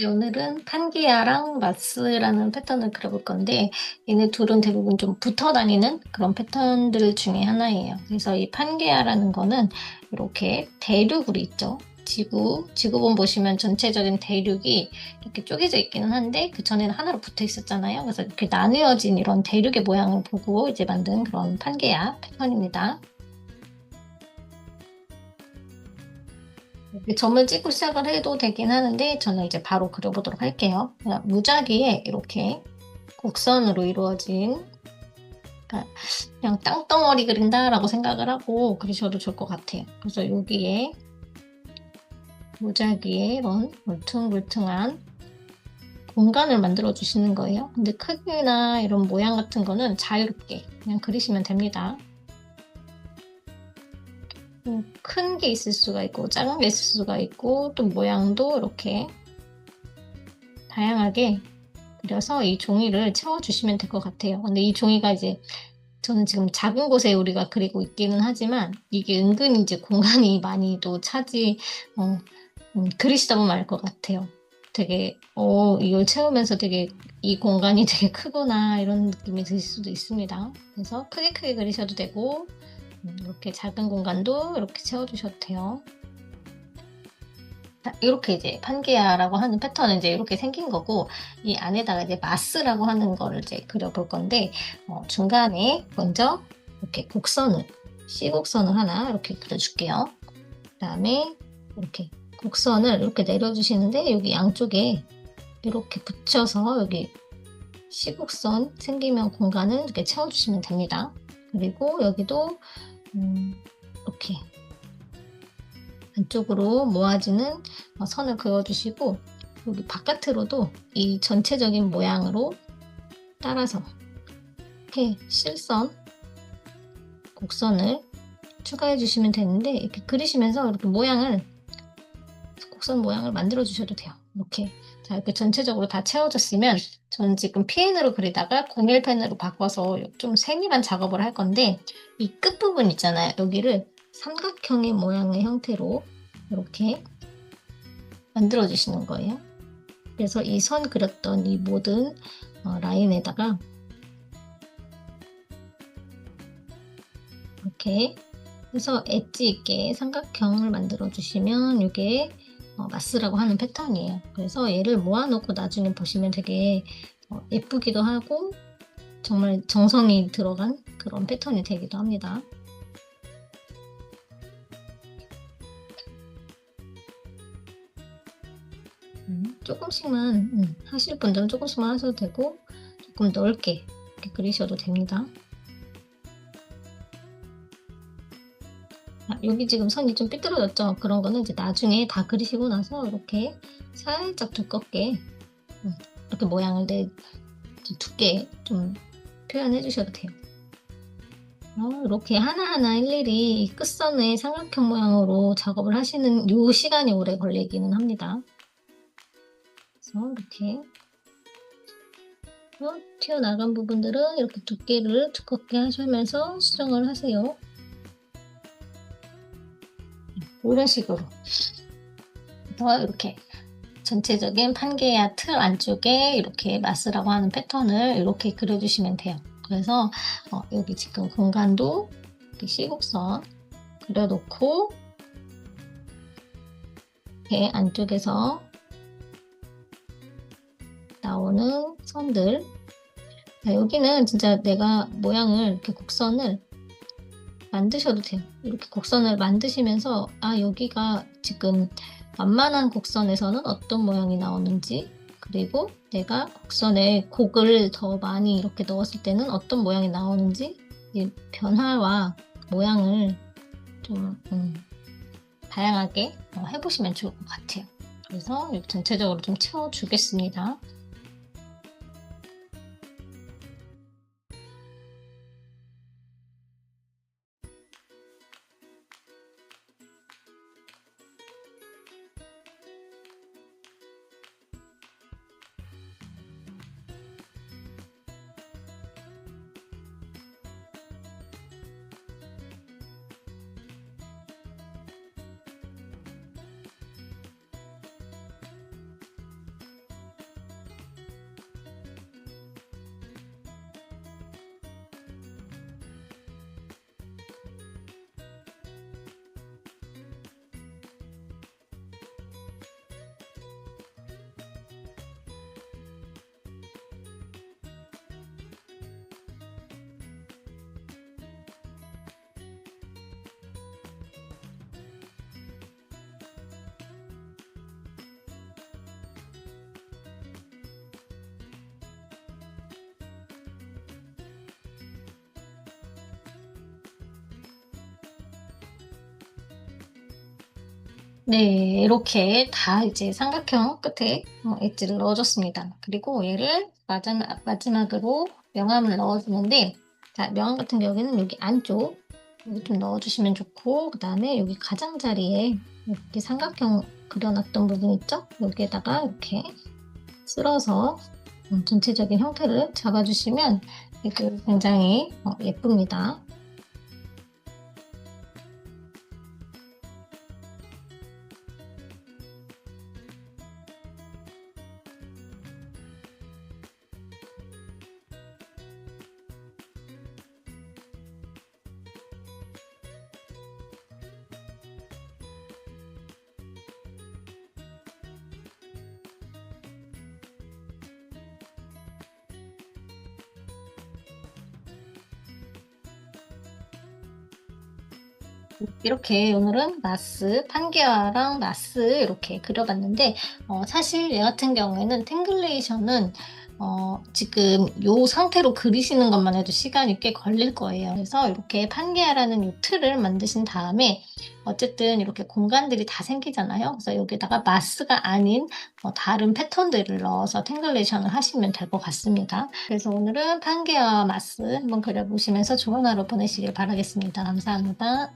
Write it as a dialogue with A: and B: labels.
A: 네, 오늘은 판기아랑 마스라는 패턴을 그려볼 건데 얘네 둘은 대부분 좀 붙어 다니는 그런 패턴들 중에 하나예요. 그래서 이 판기아라는 거는 이렇게 대륙으로 있죠. 지구, 지구본 보시면 전체적인 대륙이 이렇게 쪼개져 있기는 한데 그 전에는 하나로 붙어 있었잖아요. 그래서 이렇게 나누어진 이런 대륙의 모양을 보고 이제 만든 그런 판게아 패턴입니다. 점을 찍고 시작을 해도 되긴 하는데 저는 이제 바로 그려보도록 할게요. 무작위에 이렇게 곡선으로 이루어진 그러니까 그냥 땅덩어리 그린다라고 생각을 하고 그리셔도 좋을 것 같아요. 그래서 여기에 무작위에 이런 울퉁불퉁한 공간을 만들어 주시는 거예요. 근데 크기나 이런 모양 같은 거는 자유롭게 그냥 그리시면 됩니다. 큰 게 있을 수가 있고 작은 게 있을 수가 있고 또 모양도 이렇게 다양하게 그려서 이 종이를 채워주시면 될 것 같아요. 근데 이 종이가 이제 저는 지금 작은 곳에 우리가 그리고 있기는 하지만 이게 은근히 이제 공간이 많이 또 차지 어, 음, 그리시다 보면 알 것 같아요. 되게 어 이걸 채우면서 되게 이 공간이 되게 크구나 이런 느낌이 드실 수도 있습니다. 그래서 크게 크게 그리셔도 되고 음, 이렇게 작은 공간도 이렇게 채워주셔도 돼요. 자, 이렇게 이제 판게아라고 하는 패턴은 이제 이렇게 생긴 거고 이 안에다가 이제 마스라고 하는 거를 이제 그려볼 건데 어, 중간에 먼저 이렇게 곡선을 C곡선을 하나 이렇게 그려줄게요. 그 다음에 이렇게 곡선을 이렇게 내려주시는데 여기 양쪽에 이렇게 붙여서 여기 C곡선 생기면 공간을 이렇게 채워주시면 됩니다. 그리고 여기도 음, 이렇게 안쪽으로 모아지는 선을 그어주시고 여기 바깥으로도 이 전체적인 모양으로 따라서 이렇게 실선 곡선을 추가해 주시면 되는데 이렇게 그리시면서 이렇게 모양을 곡선 모양을 만들어 주셔도 돼요 이렇게 자 이렇게 전체적으로 다 채워졌으면 저는 지금 PN으로 그리다가 01펜으로 바꿔서 좀 세밀한 작업을 할 건데 이 끝부분 있잖아요. 여기를 삼각형의 모양의 형태로 이렇게 만들어 주시는 거예요. 그래서 이 선 그렸던 이 모든 어, 라인에다가 이렇게 해서 엣지 있게 삼각형을 만들어 주시면 이게 어, 마스라고 하는 패턴이에요. 그래서 얘를 모아놓고 나중에 보시면 되게 어, 예쁘기도 하고 정말 정성이 들어간 그런 패턴이 되기도 합니다. 음, 조금씩만 음, 하실 분들은 조금씩만 하셔도 되고 조금 넓게 그리셔도 됩니다. 여기 지금 선이 좀 삐뚤어졌죠? 그런 거는 이제 나중에 다 그리시고 나서 이렇게 살짝 두껍게 음, 이렇게 모양을 내 두께 좀 표현해 주셔도 돼요. 어, 이렇게 하나하나 일일이 끝선의 삼각형 모양으로 작업을 하시는 요 시간이 오래 걸리기는 합니다. 그래서 이렇게 어, 튀어나간 부분들은 이렇게 두께를 두껍게 하시면서 수정을 하세요. 이런 식으로 더 이렇게 전체적인 판게야 틀 안쪽에 이렇게 마스라고 하는 패턴을 이렇게 그려주시면 돼요. 그래서 어, 여기 지금 공간도 C곡선 그려놓고 이렇게 안쪽에서 나오는 선들 자, 여기는 진짜 내가 모양을 이렇게 곡선을 만드셔도 돼요. 이렇게 곡선을 만드시면서 아 여기가 지금 완만한 곡선에서는 어떤 모양이 나오는지 그리고 내가 곡선에 곡을 더 많이 이렇게 넣었을 때는 어떤 모양이 나오는지 변화와 모양을 좀 음, 다양하게 어, 해보시면 좋을 것 같아요. 그래서 전체적으로 좀 채워주겠습니다. 네, 이렇게 다 이제 삼각형 끝에 어, 엣지를 넣어줬습니다. 그리고 얘를 마지막, 마지막으로 명암을 넣어주는데, 자, 명암 같은 경우에는 여기 안쪽, 여기 좀 넣어주시면 좋고, 그 다음에 여기 가장자리에 이렇게 삼각형 그려놨던 부분 있죠? 여기에다가 이렇게 쓸어서 음, 전체적인 형태를 잡아주시면 이게 굉장히 어, 예쁩니다. 이렇게 오늘은 나스, 판게아랑 나스 이렇게 그려봤는데 어, 사실 얘 같은 경우에는 탱글레이션은 어, 지금 요 상태로 그리시는 것만 해도 시간이 꽤 걸릴 거예요. 그래서 이렇게 판게아라는 요 틀을 만드신 다음에 어쨌든 이렇게 공간들이 다 생기잖아요. 그래서 여기다가 마스가 아닌 어, 다른 패턴들을 넣어서 탱글레이션을 하시면 될 것 같습니다. 그래서 오늘은 판게아 마스 한번 그려보시면서 좋은 하루 보내시길 바라겠습니다. 감사합니다.